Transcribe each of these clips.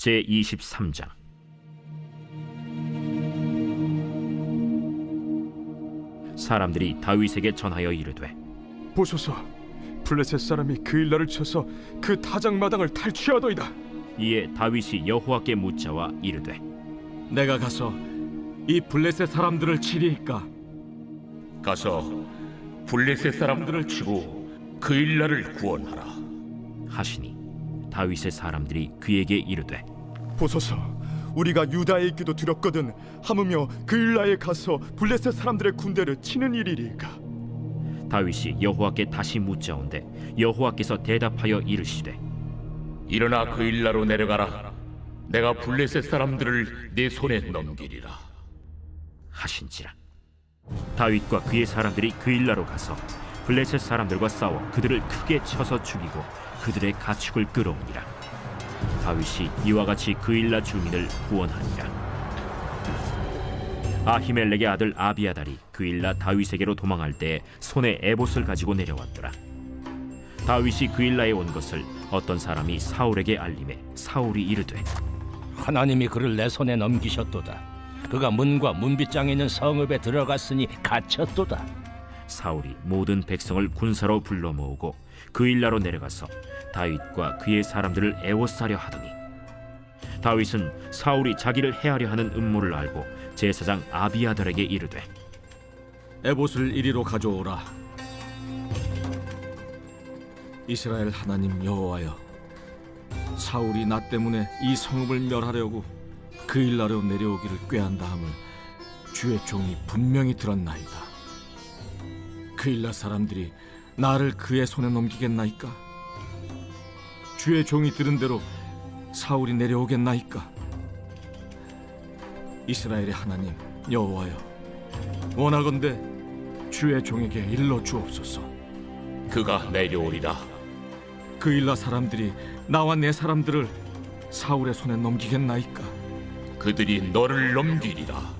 제 23장. 사람들이 다윗에게 전하여 이르되 보소서 블레셋 사람이 그 일날을 쳐서 그 타작 마당을 탈취하더이다. 이에 다윗이 여호와께 묻자와 이르되 내가 가서 이 블레셋 사람들을 치리이까? 가서 블레셋 사람들을 치고 그 일날을 구원하라. 하시니 다윗의 사람들이 그에게 이르되 보소서 우리가 유다에 있기도 두렵거든 하무며 그 일라에 가서 블레셋 사람들의 군대를 치는 일이리까 다윗이 여호와께 다시 묻자온데 여호와께서 대답하여 이르시되 일어나 그 일나로 내려가라. 내가 블레셋 사람들을 내 손에 넘기리라. 하신지라 다윗과 그의 사람들이 그 일라로 가서 블레셋 사람들과 싸워 그들을 크게 쳐서 죽이고 그들의 가축을 끌어오니라 다윗이 이와 같이 그 일라 주민을 구원하니라 아히멜렉의 아들 아비아달이 그 일라 다윗에게로 도망할 때 손에 에봇을 가지고 내려왔더라 다윗이 그 일라에 온 것을 어떤 사람이 사울에게 알림해 사울이 이르되 하나님이 그를 내 손에 넘기셨도다. 그가 문과 문빗장에 있는 성읍에 들어갔으니 갇혔도다. 사울이 모든 백성을 군사로 불러 모으고 그 일나로 내려가서 다윗과 그의 사람들을 애워싸려 하더니 다윗은 사울이 자기를 해하려 하는 음모를 알고 제사장 아비아들에게 이르되 에봇을 이리로 가져오라. 이스라엘 하나님 여호와여 사울이 나 때문에 이 성읍을 멸하려고 그 일나로 내려오기를 꾀한 다음을 주의 종이 분명히 들었나이다. 그 일나 사람들이 나를 그의 손에 넘기겠나이까 주의 종이 들은 대로 사울이 내려오겠나이까 이스라엘의 하나님 여호와여 원하건대 주의 종에게 일러 주옵소서. 그가 내려오리라. 그 일라 사람들이 나와 내 사람들을 사울의 손에 넘기겠나이까? 그들이 너를 넘기리라.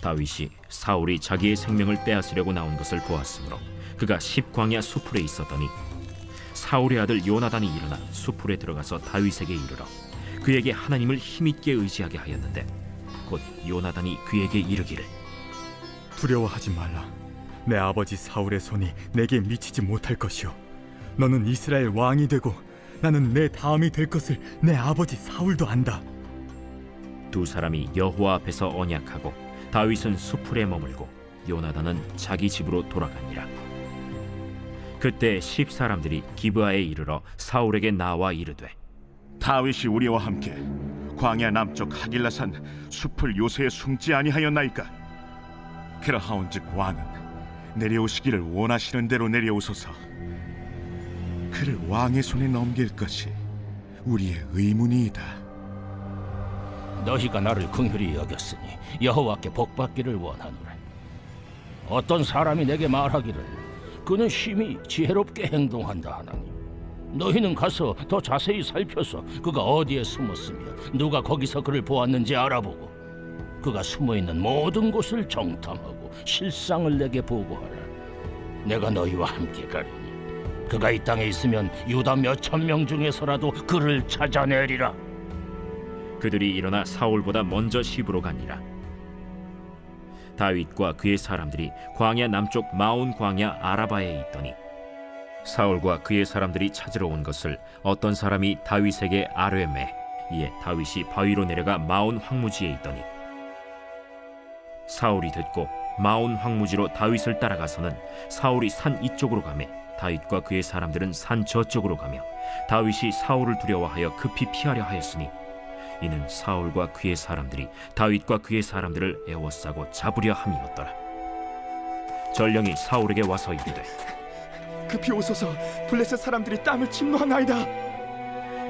다윗이 사울이 자기의 생명을 빼앗으려고 나온 것을 보았으므로 그가 십광야 수풀에 있었더니 사울의 아들 요나단이 일어나 수풀에 들어가서 다윗에게 이르러 그에게 하나님을 힘있게 의지하게 하였는데 곧 요나단이 그에게 이르기를 두려워하지 말라. 내 아버지 사울의 손이 내게 미치지 못할 것이요 너는 이스라엘 왕이 되고 나는 내 다음이 될 것을 내 아버지 사울도 안다. 두 사람이 여호와 앞에서 언약하고 다윗은 수풀에 머물고 요나단은 자기 집으로 돌아가니라. 그때 십 사람들이 기브아에 이르러 사울에게 나와 이르되 다윗이 우리와 함께 광야 남쪽 하길라산 숲을 요새에 숨지 아니하였나이까? 그러하온즉 왕은 내려오시기를 원하시는 대로 내려오소서. 그를 왕의 손에 넘길 것이 우리의 의문이이다 너희가 나를 긍휼히 여겼으니 여호와께 복받기를 원하노라. 어떤 사람이 내게 말하기를 그는 심히 지혜롭게 행동한다 하나니 너희는 가서 더 자세히 살펴서 그가 어디에 숨었으며 누가 거기서 그를 보았는지 알아보고 그가 숨어 있는 모든 곳을 정탐하고 실상을 내게 보고하라. 내가 너희와 함께 가리니 그가 이 땅에 있으면 유다 몇 천 명 중에서라도 그를 찾아내리라. 그들이 일어나 사울보다 먼저 시부로 가니라. 다윗과 그의 사람들이 광야 남쪽 마온 광야 아라바에 있더니 사울과 그의 사람들이 찾으러 온 것을 어떤 사람이 다윗에게 아뢰매 이에 다윗이 바위로 내려가 마온 황무지에 있더니 사울이 듣고 마온 황무지로 다윗을 따라가서는 사울이 산 이쪽으로 가매 다윗과 그의 사람들은 산 저쪽으로 가며 다윗이 사울을 두려워하여 급히 피하려 하였으니 이는 사울과 그의 사람들이 다윗과 그의 사람들을 애워싸고 잡으려 함이었더라. 전령이 사울에게 와서 이르되 급히 오소서. 블레셋 사람들이 땅을 침노하나이다.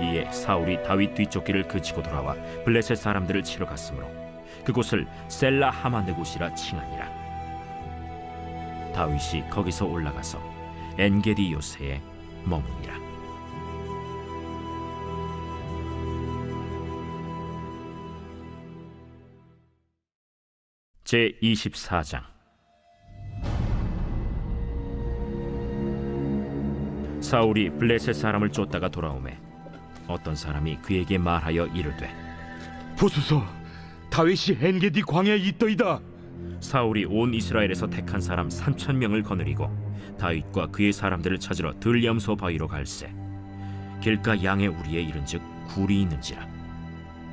이에 사울이 다윗 뒤쫓기를 그치고 돌아와 블레셋 사람들을 치러 갔으므로 그곳을 셀라 하마느곳이라 칭하니라. 다윗이 거기서 올라가서 엔게디 요새에 머무니라 제 24장. 사울이 블레셋 사람을 쫓다가 돌아오매 어떤 사람이 그에게 말하여 이르되 보소서 다윗이 엔게디 광야에 있더이다. 사울이 온 이스라엘에서 택한 사람 3천 명을 거느리고 다윗과 그의 사람들을 찾으러 들염소 바위로 갈새 길가 양의 우리에 이른즉 굴이 있는지라.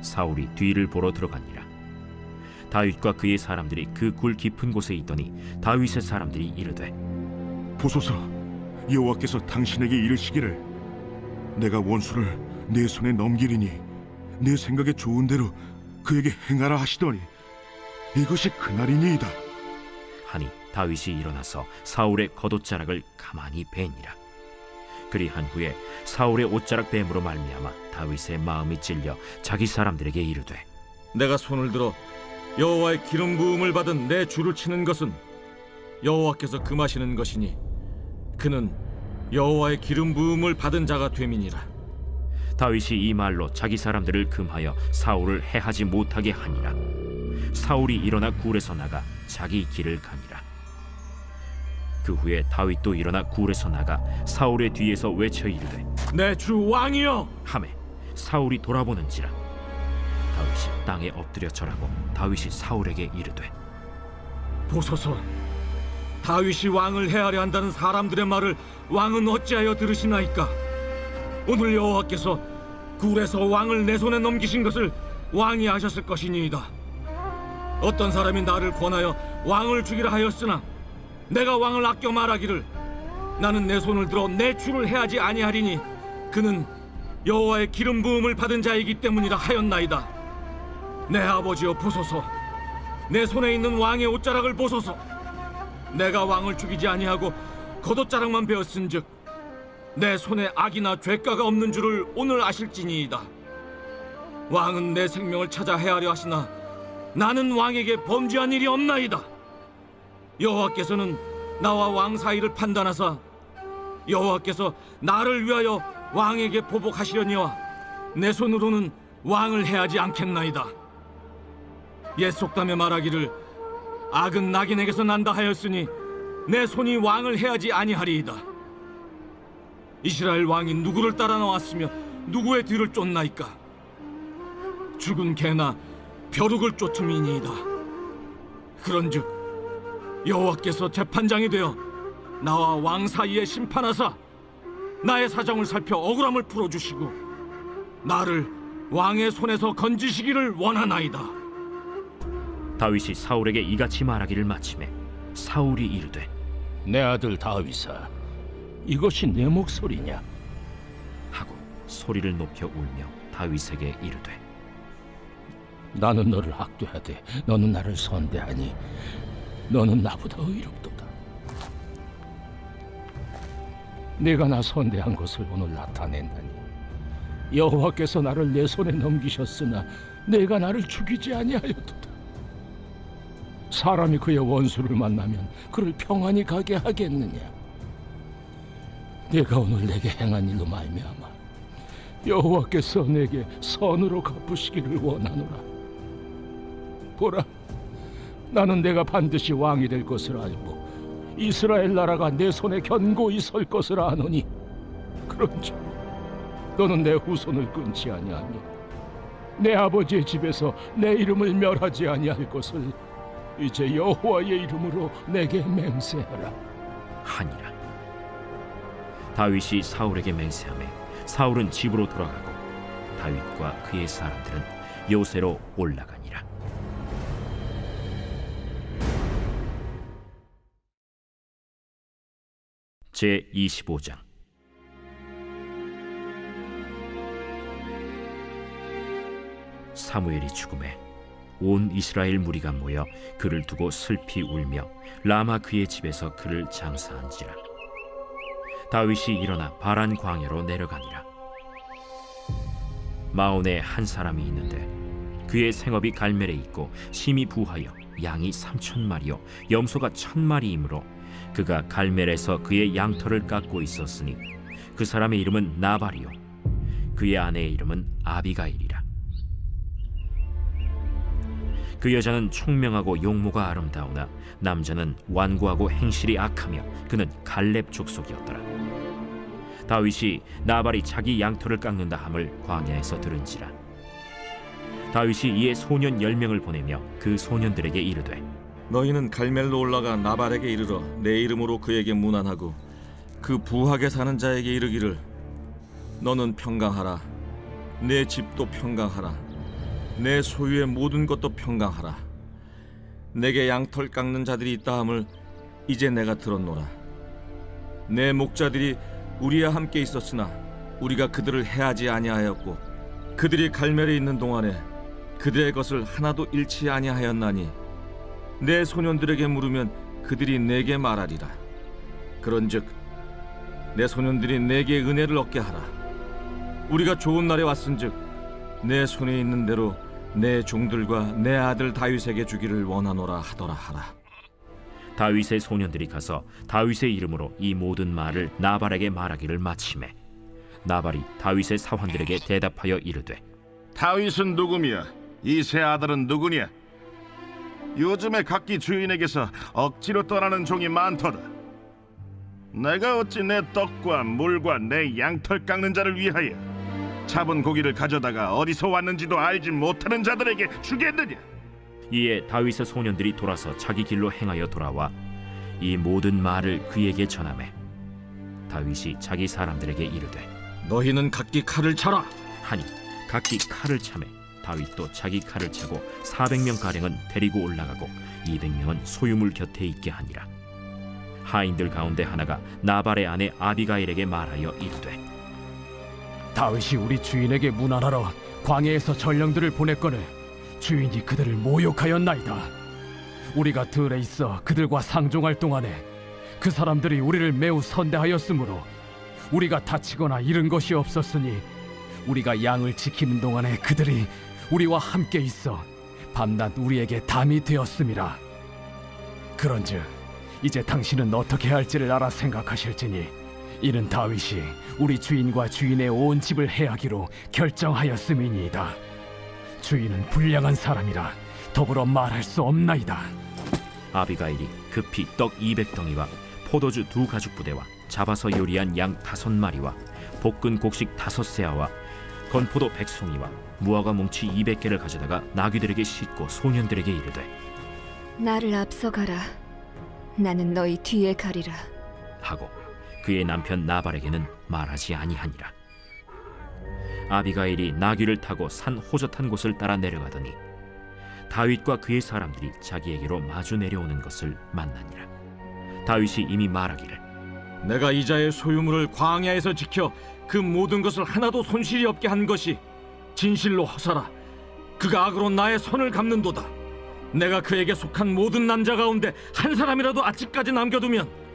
사울이 뒤를 보러 들어가니라 다윗과 그의 사람들이 그 굴 깊은 곳에 있더니 다윗의 사람들이 이르되 보소서 여호와께서 당신에게 이르시기를 내가 원수를 내 손에 넘기리니 내 생각에 좋은 대로 그에게 행하라 하시더니 이것이 그날이니이다. 하니 다윗이 일어나서 사울의 겉옷자락을 가만히 베니라. 그리한 후에 사울의 옷자락 뱀으로 말미암아 다윗의 마음이 찔려 자기 사람들에게 이르되 내가 손을 들어 여호와의 기름 부음을 받은 내 주를 치는 것은 여호와께서 금하시는 것이니 그는 여호와의 기름 부음을 받은 자가 됨이니라. 다윗이 이 말로 자기 사람들을 금하여 사울을 해하지 못하게 하니라. 사울이 일어나 굴에서 나가 자기 길을 가니라. 그 후에 다윗도 일어나 굴에서 나가 사울의 뒤에서 외쳐 이르되 내 주 왕이여! 하매 사울이 돌아보는지라 다윗이 땅에 엎드려 절하고 다윗이 사울에게 이르되 보소서. 다윗이 왕을 해하려 한다는 사람들의 말을 왕은 어찌하여 들으시나이까? 오늘 여호와께서 굴에서 왕을 내 손에 넘기신 것을 왕이 아셨을 것이니이다. 어떤 사람이 나를 권하여 왕을 죽이라 하였으나 내가 왕을 아껴 말하기를 나는 내 손을 들어 내 주를 해하지 아니하리니 그는 여호와의 기름 부음을 받은 자이기 때문이라 하였나이다 내 아버지여 보소서. 내 손에 있는 왕의 옷자락을 보소서. 내가 왕을 죽이지 아니하고 겉옷자락만 베었은즉 내 손에 악이나 죄가가 없는 줄을 오늘 아실지니이다. 왕은 내 생명을 찾아 해하려 하시나 나는 왕에게 범죄한 일이 없나이다. 여호와께서는 나와 왕 사이를 판단하사 여호와께서 나를 위하여 왕에게 보복하시려니와 내 손으로는 왕을 해하지 않겠나이다 옛 속담에 말하기를 악은 낙인에게서 난다 하였으니 내 손이 왕을 해하지 아니하리이다. 이스라엘 왕이 누구를 따라 나왔으며 누구의 뒤를 쫓나이까? 죽은 개나 벼룩을 쫓음이니이다. 그런즉 여호와께서 재판장이 되어 나와 왕 사이에 심판하사 나의 사정을 살펴 억울함을 풀어주시고 나를 왕의 손에서 건지시기를 원하나이다. 다윗이 사울에게 이같이 말하기를 마침에 사울이 이르되 내 아들 다윗아 이것이 내 목소리냐? 하고 소리를 높여 울며 다윗에게 이르되 나는 너를 학대하되 너는 나를 선대하니 너는 나보다 의롭도다. 내가 나 선대한 것을 오늘 나타낸다니 여호와께서 나를 내 손에 넘기셨으나 내가 나를 죽이지 아니하였도다 사람이 그의 원수를 만나면 그를 평안히 가게 하겠느냐? 내가 오늘 내게 행한 일로 말미암아 여호와께서 내게 선으로 갚으시기를 원하노라. 보라 나는 내가 반드시 왕이 될 것을 알고 이스라엘 나라가 내 손에 견고히 설 것을 아노니 그런즉 너는 내 후손을 끊지 아니하며 내 아버지의 집에서 내 이름을 멸하지 아니할 것을 이제 여호와의 이름으로 내게 맹세하라. 하니라. 다윗이 사울에게 맹세하매 사울은 집으로 돌아가고 다윗과 그의 사람들은 요새로 올라가니라. 제 25장. 사무엘이 죽음에 온 이스라엘 무리가 모여 그를 두고 슬피 울며 라마 그의 집에서 그를 장사한지라. 다윗이 일어나 바란 광야로 내려가니라. 마온에 한 사람이 있는데 그의 생업이 갈멜에 있고 심히 부하여 양이 삼천 마리요 염소가 천 마리이므로 그가 갈멜에서 그의 양털을 깎고 있었으니 그 사람의 이름은 나발이요 그의 아내의 이름은 아비가일이라 그 여자는 총명하고 용모가 아름다우나 남자는 완고하고 행실이 악하며 그는 갈렙 족속이었더라. 다윗이 나발이 자기 양털을 깎는다 함을 광야에서 들은지라. 다윗이 이에 소년 열 명을 보내며 그 소년들에게 이르되 너희는 갈멜로 올라가 나발에게 이르러 내 이름으로 그에게 문안하고 그 부하게 사는 자에게 이르기를 너는 평강하라. 내 집도 평강하라 내 소유의 모든 것도 평강하라 내게 양털 깎는 자들이 있다 함을 이제 내가 들었노라 내 목자들이 우리와 함께 있었으나 우리가 그들을 해하지 아니하였고 그들이 갈멜에 있는 동안에 그들의 것을 하나도 잃지 아니하였나니 내 소년들에게 물으면 그들이 내게 말하리라. 그런즉 내 소년들이 내게 은혜를 얻게 하라. 우리가 좋은 날에 왔은즉 내 손에 있는 대로 내 종들과 내 아들 다윗에게 주기를 원하노라 하더라 하라. 다윗의 소년들이 가서 다윗의 이름으로 이 모든 말을 나발에게 말하기를 마침에 나발이 다윗의 사환들에게 대답하여 이르되 다윗은 누구며 이 세 아들은 누구냐? 요즘에 각기 주인에게서 억지로 떠나는 종이 많도다. 내가 어찌 내 떡과 물과 내 양털 깎는 자를 위하여 잡은 고기를 가져다가 어디서 왔는지도 알지 못하는 자들에게 주겠느냐? 이에 다윗의 소년들이 돌아서 자기 길로 행하여 돌아와 이 모든 말을 그에게 전하매 다윗이 자기 사람들에게 이르되 너희는 각기 칼을 차라. 하니 각기 칼을 차매 다윗도 자기 칼을 차고 400명 가량은 데리고 올라가고 200명은 소유물 곁에 있게 하니라 하인들 가운데 하나가 나발의 아내 아비가일에게 말하여 이르되 다윗이 우리 주인에게 문안하러 광야에서 전령들을 보냈거늘 주인이 그들을 모욕하였나이다. 우리가 들에 있어 그들과 상종할 동안에 그 사람들이 우리를 매우 선대하였으므로 우리가 다치거나 잃은 것이 없었으니 우리가 양을 지키는 동안에 그들이 우리와 함께 있어 밤낮 우리에게 담이 되었음이라. 그런즉 이제 당신은 어떻게 할지를 알아 생각하실지니 이는 다윗이 우리 주인과 주인의 온 집을 해하기로 결정하였음이니이다. 주인은 불량한 사람이라 더불어 말할 수 없나이다. 아비가일이 급히 떡 200덩이와 포도주 두 가죽 부대와 잡아서 요리한 양 다섯 마리와 볶은 곡식 다섯 세아와 건포도 백송이와 무화과 뭉치 200개를 가져다가 나귀들에게 싣고 소년들에게 이르되 나를 앞서가라. 나는 너희 뒤에 가리라. 하고 그의 남편 나발에게는 말하지 아니하니라 아비가일이 나귀를 타고 산 호젓한 곳을 따라 내려가더니 다윗과 그의 사람들이 자기에게로 마주 내려오는 것을 만나니라 다윗이 이미 말하기를 내가 이자의 소유물을 광야에서 지켜 그 모든 것을 하나도 손실이 없게 한 것이 진실로 허사라. 그가 악으로 나의 손을 갚는도다. 내가 그에게 속한 모든 남자 가운데 한 사람이라도 아직까지 남겨두면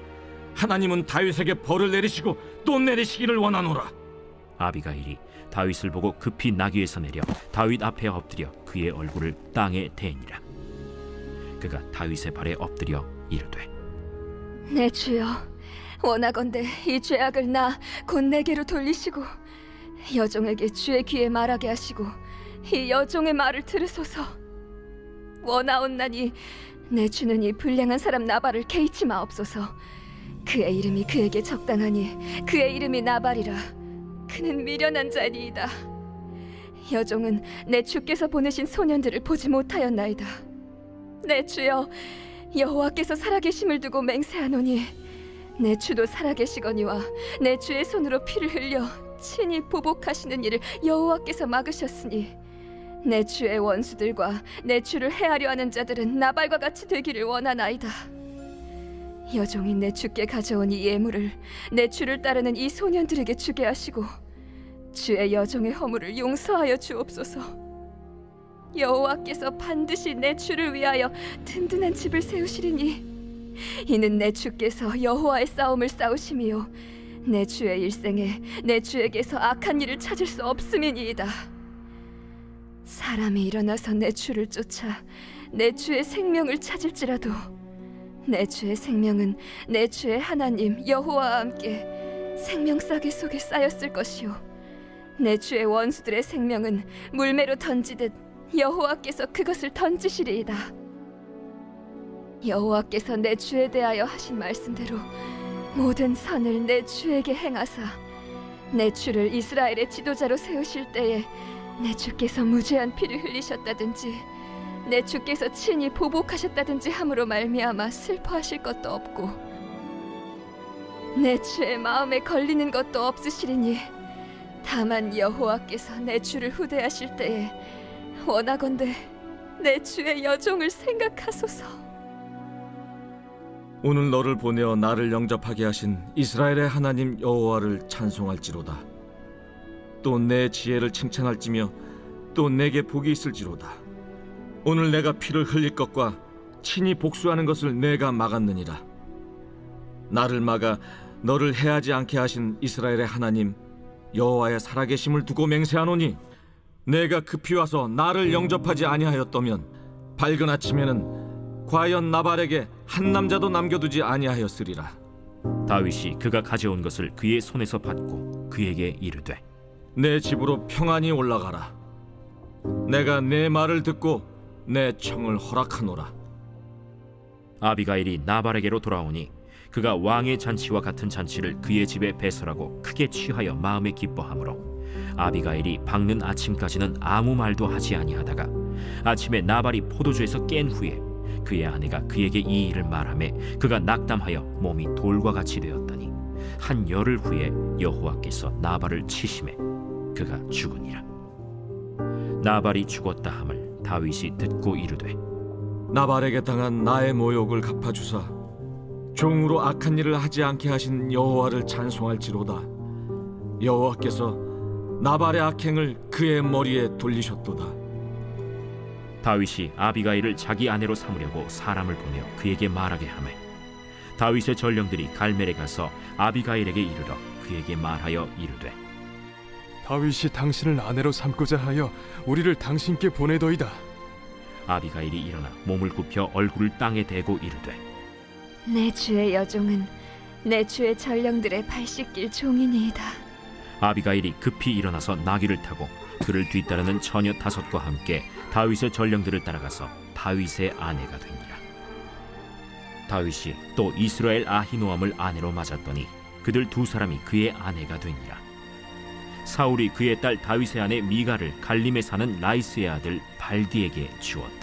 하나님은 다윗에게 벌을 내리시고 또 내리시기를 원하노라. 아비가일이 다윗을 보고 급히 나귀에서 내려 다윗 앞에 엎드려 그의 얼굴을 땅에 대니라 그가 다윗의 발에 엎드려 이르되 내 주여, 원하건대 이 죄악을 나 곧 내게로 돌리시고 여종에게 주의 귀에 말하게 하시고 이 여종의 말을 들으소서. 원하옵나니 내 주는 이 불량한 사람 나발을 개의치 마옵소서. 그의 이름이 그에게 적당하니 그의 이름이 나발이라. 그는 미련한 자니이다. 여종은 내 주께서 보내신 소년들을 보지 못하였나이다. 내 주여, 여호와께서 살아계심을 두고 맹세하노니 내 주도 살아계시거니와 내 주의 손으로 피를 흘려 친히 보복하시는 일을 여호와께서 막으셨으니 내 주의 원수들과 내 주를 해하려 하는 자들은 나발과 같이 되기를 원하나이다. 여종이 내 주께 가져온 이 예물을 내 주를 따르는 이 소년들에게 주게 하시고 주의 여종의 허물을 용서하여 주옵소서. 여호와께서 반드시 내 주를 위하여 든든한 집을 세우시리니 이는 내 주께서 여호와의 싸움을 싸우심이요 내 주의 일생에 내 주에게서 악한 일을 찾을 수 없음이니이다. 사람이 일어나서 내 주를 쫓아 내 주의 생명을 찾을지라도 내 주의 생명은 내 주의 하나님 여호와와 함께 생명 싸개 속에 쌓였을 것이요. 내 주의 원수들의 생명은 물매로 던지듯 여호와께서 그것을 던지시리이다. 여호와께서 내 주에 대하여 하신 말씀대로 모든 선을 내 주에게 행하사 내 주를 이스라엘의 지도자로 세우실 때에 내 주께서 무죄한 피를 흘리셨다든지 내 주께서 친히 보복하셨다든지 함으로 말미암아 슬퍼하실 것도 없고 내 주의 마음에 걸리는 것도 없으시리니 다만 여호와께서 내 주를 후대하실 때에 원하건대 내 주의 여종을 생각하소서. 오늘 너를 보내어 나를 영접하게 하신 이스라엘의 하나님 여호와를 찬송할지로다. 또 내 지혜를 칭찬할지며 또 내게 복이 있을지로다. 오늘 내가 피를 흘릴 것과 친히 복수하는 것을 내가 막았느니라. 나를 막아 너를 해하지 않게 하신 이스라엘의 하나님 여호와의 살아계심을 두고 맹세하노니 내가 급히 와서 나를 영접하지 아니하였더면 밝은 아침에는 과연 나발에게 한 남자도 남겨두지 아니하였으리라. 다윗이 그가 가져온 것을 그의 손에서 받고 그에게 이르되 내 집으로 평안히 올라가라. 내가 내 말을 듣고 내 청을 허락하노라. 아비가일이 나발에게로 돌아오니 그가 왕의 잔치와 같은 잔치를 그의 집에 배설하고 크게 취하여 마음에 기뻐하므로 아비가일이 밝는 아침까지는 아무 말도 하지 아니하다가 아침에 나발이 포도주에서 깬 후에 그의 아내가 그에게 이 일을 말하매 그가 낙담하여 몸이 돌과 같이 되었더니 한 열흘 후에 여호와께서 나발을 치심해 그가 죽으니라 나발이 죽었다 함을 다윗이 듣고 이르되 나발에게 당한 나의 모욕을 갚아주사 종으로 악한 일을 하지 않게 하신 여호와를 찬송할지로다. 여호와께서 나발의 악행을 그의 머리에 돌리셨도다. 다윗이 아비가일을 자기 아내로 삼으려고 사람을 보내어 그에게 말하게 하매 다윗의 전령들이 갈멜에 가서 아비가일에게 이르러 그에게 말하여 이르되 다윗이 당신을 아내로 삼고자 하여 우리를 당신께 보내더이다. 아비가일이 일어나 몸을 굽혀 얼굴을 땅에 대고 이르되 내 주의 여종은 내 주의 전령들의 발 씻길 종이니이다. 아비가일이 급히 일어나서 나귀를 타고 그를 뒤따르는 처녀 다섯과 함께 다윗의 전령들을 따라가서 다윗의 아내가 되니라 다윗이 또 이스라엘 아히노암을 아내로 맞았더니 그들 두 사람이 그의 아내가 되니라 사울이 그의 딸 다윗의 아내 미가를 갈림에 사는 라이스의 아들 발디에게 주었다